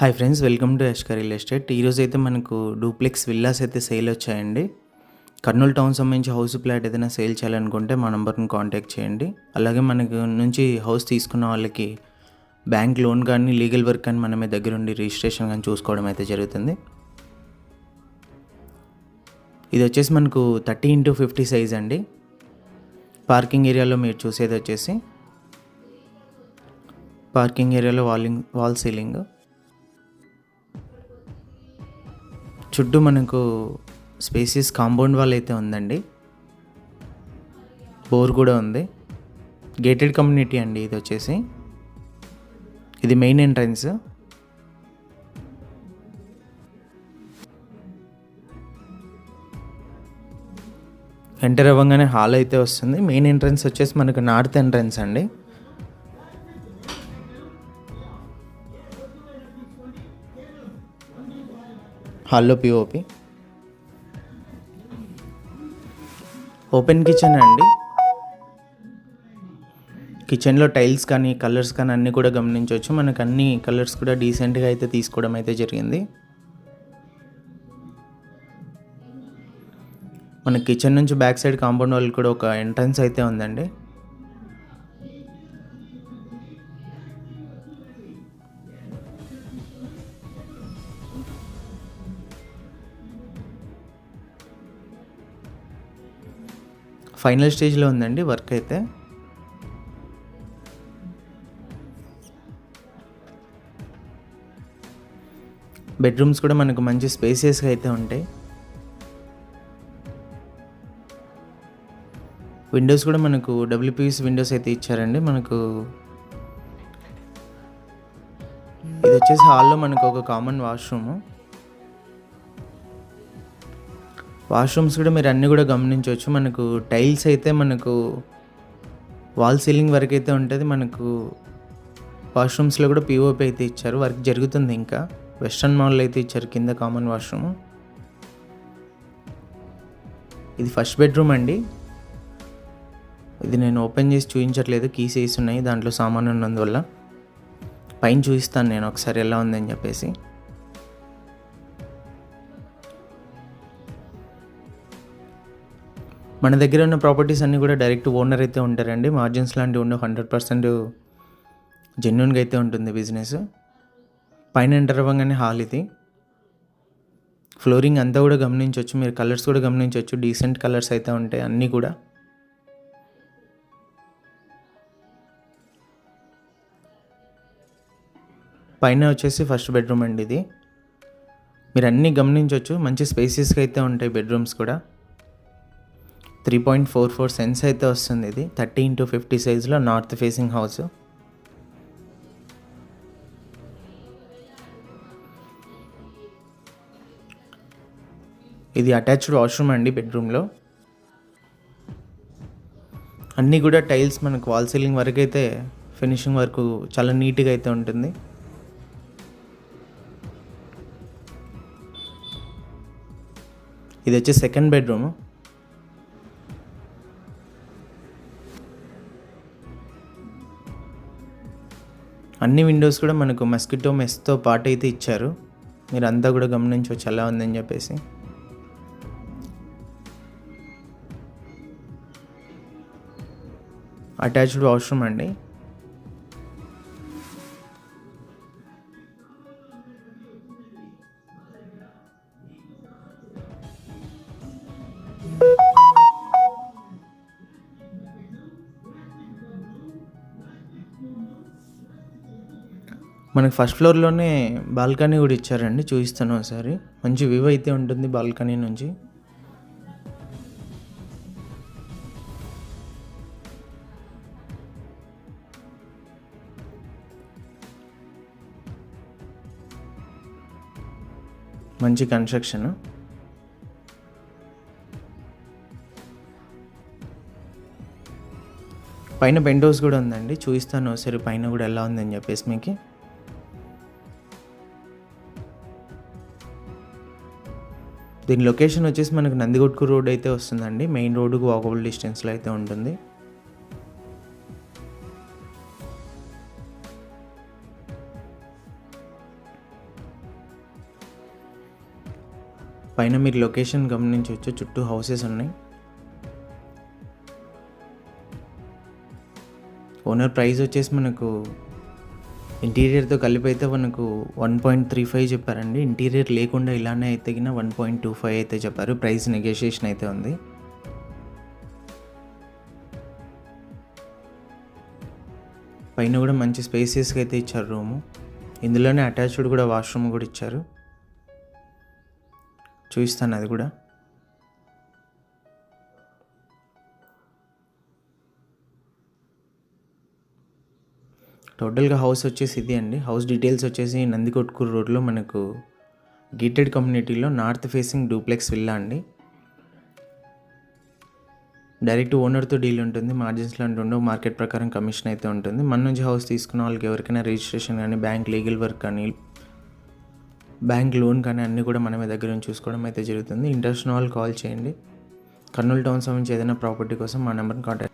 Hi friends welcome to Yashkar real estate. ఈరోజు అయితే మనకు డూప్లెక్స్ విల్లాస్ అయితే సేల్ వచ్చాయండి. కర్నూలు టౌన్ సంబంధించి హౌస్ ప్లాట్ ఏదైనా సేల్ చేయాలనుకుంటే మా నెంబర్ని కాంటాక్ట్ చేయండి. అలాగే మనకు నుంచి హౌస్ తీసుకున్న వాళ్ళకి బ్యాంక్ లోన్ కానీ లీగల్ వర్క్ కానీ మనమే దగ్గరుండి రిజిస్ట్రేషన్ కానీ చూసుకోవడం అయితే జరుగుతుంది. ఇది వచ్చేసి మనకు థర్టీ ఇంటూ ఫిఫ్టీ సైజ్ అండి. పార్కింగ్ ఏరియాలో మీరు చూసేది వచ్చేసి పార్కింగ్ ఏరియాలో వాలింగ్ వాల్ సీలింగ్. చుట్టూ మనకు స్పేసియస్ కాంపౌండ్ వాల్ అయితే ఉందండి. బోర్ కూడా ఉంది. గేటెడ్ కమ్యూనిటీ అండి ఇది వచ్చేసి. ఇది మెయిన్ ఎంట్రన్స్. ఎంటర్ అవ్వగానే హాల్ అయితే వస్తుంది. మెయిన్ ఎంట్రన్స్ వచ్చేసి మనకు నార్త్ ఎంట్రన్స్ అండి. హాల్లో పిఓపి ఓపెన్ కిచెన్ అండి. కిచెన్లో టైల్స్ కానీ కలర్స్ కానీ అన్నీ కూడా గమనించవచ్చు. మనకు అన్ని కలర్స్ కూడా డీసెంట్గా అయితే తీసుకోవడం అయితే జరిగింది. మన కిచెన్ నుంచి బ్యాక్ సైడ్ కాంపౌండ్ వాళ్ళు కూడా ఒక ఎంట్రన్స్ అయితే ఉందండి. ఫైనల్ స్టేజ్లో ఉందండి వర్క్ అయితే. బెడ్రూమ్స్ కూడా మనకు మంచి స్పేసెస్గా అయితే ఉంటాయి. విండోస్ కూడా మనకు డబ్ల్యూపీఎస్ విండోస్ అయితే ఇచ్చారండి మనకు. ఇది వచ్చేసి హాల్లో మనకు ఒక కామన్ వాష్రూమ్. వాష్రూమ్స్ కూడా మీరు అన్నీ కూడా గమనించవచ్చు. మనకు టైల్స్ అయితే మనకు వాల్ సీలింగ్ వరకు అయితే ఉంటుంది. మనకు వాష్రూమ్స్లో కూడా పిఓపి అయితే ఇచ్చారు. వర్క్ జరుగుతుంది ఇంకా. వెస్ట్రన్ మాల్లో అయితే ఇచ్చారు కింద కామన్ వాష్రూమ్. ఇది ఫస్ట్ బెడ్రూమ్ అండి. ఇది నేను ఓపెన్ చేసి చూపించట్లేదు. కీస్ వేసి ఉన్నాయి. దాంట్లో సామాన్ ఉన్నందువల్ల. పైన చూపిస్తాను నేను. ఒకసారి ఎలా ఉందని చెప్పేసి. మన దగ్గర ఉన్న ప్రాపర్టీస్ అన్నీ కూడా డైరెక్ట్ ఓనర్ అయితే ఉంటారండి. మార్జిన్స్ లాంటివి ఉండవు. హండ్రెడ్ పర్సెంట్ జెన్యున్గా అయితే ఉంటుంది బిజినెస్ పైన ఎంటర్ అవ్వగానే హాల్ ఇది. ఫ్లోరింగ్ అంతా కూడా గమనించవచ్చు. మీరు కలర్స్ కూడా గమనించవచ్చు. డీసెంట్ కలర్స్ అయితే ఉంటాయి అన్నీ కూడా. పైన వచ్చేసి ఫస్ట్ బెడ్రూమ్ అండి ఇది. మీరు అన్నీ గమనించవచ్చు. మంచి స్పేసెస్గా అయితే ఉంటాయి బెడ్రూమ్స్ కూడా. Three point four four cents అయితే వస్తుంది ఇది. థర్టీ ఇంటూ ఫిఫ్టీ సైజ్లో నార్త్ ఫేసింగ్ హౌస్. ఇది అటాచ్డ్ వాష్రూమ్ అండి బెడ్రూమ్లో. అన్నీ కూడా టైల్స్ మనకు వాల్ సీలింగ్ వరకు అయితే ఫినిషింగ్ వరకు చాలా నీట్గా అయితే ఉంటుంది. ఇది వచ్చి సెకండ్ బెడ్రూమ్. అన్ని విండోస్ కూడా మనకు మస్కిటో మెస్తో పాటు అయితే ఇచ్చారు. మీరు అంతా కూడా గమనించవచ్చు ఎలా ఉందని చెప్పేసి. అటాచ్డ్ వాష్రూమ్ అండి. మనకి ఫస్ట్ ఫ్లోర్లోనే బాల్కనీ కూడా ఇచ్చారండి చూపిస్తాను ఒకసారి. మంచి వ్యూ అయితే ఉంటుంది బాల్కనీ నుంచి. మంచి కన్స్ట్రక్షన్. పైన బెండోస్ కూడా ఉందండి చూపిస్తాను ఒకసారి పైన కూడా ఎలా ఉందని చెప్పేసి మీకు. దీని లొకేషన్ వచ్చేసి మనకు నందిగొట్కు రోడ్ అయితే వస్తుందండి. మెయిన్ రోడ్డుకు వాకబుల్ డిస్టెన్స్లో అయితే ఉంటుంది. పైన మీరు లొకేషన్ గమనించవచ్చు చుట్టూ హౌసెస్ ఉన్నాయి. ఓనర్ ప్రైస్ వచ్చేసి మనకు ఇంటీరియర్తో కలిపి అయితే మనకు వన్ పాయింట్ త్రీ ఫైవ్ చెప్పారండి. ఇంటీరియర్ లేకుండా ఇలానే అయితే కింద వన్ పాయింట్ టూ ఫైవ్ అయితే చెప్పారు. ప్రైస్ నెగోషియేషన్ అయితే ఉంది. పైన కూడా మంచి స్పేసెస్కి అయితే ఇచ్చారు రూము. ఇందులోనే అటాచ్డ్ కూడా వాష్రూమ్ కూడా ఇచ్చారు. చూపిస్తాను అది కూడా. టోటల్గా హౌస్ వచ్చేసి ఇది అండి. హౌస్ డీటెయిల్స్ వచ్చేసి నందికొట్కూరు రోడ్లో మనకు గేటెడ్ కమ్యూనిటీలో నార్త్ ఫేసింగ్ డూప్లెక్స్ విల్లా అండి. డైరెక్ట్ ఓనర్తో డీల్ ఉంటుంది. మార్జిన్స్ లాంటి ఉండవు మార్కెట్ ప్రకారం కమిషన్ అయితే ఉంటుంది. మన నుంచి హౌస్ తీసుకున్న వాళ్ళకి ఎవరికైనా రిజిస్ట్రేషన్ కానీ బ్యాంక్ లీగల్ వర్క్ కానీ బ్యాంక్ లోన్ కానీ అన్నీ కూడా మనమే దగ్గర నుంచి చూసుకోవడం అయితే జరుగుతుంది. ఇంట్రెస్ట్ వాళ్ళు కాల్ చేయండి. కర్నూలు టౌన్ సంబంధించి ఏదైనా ప్రాపర్టీ కోసం మా నెంబర్ని కాంటాక్ట్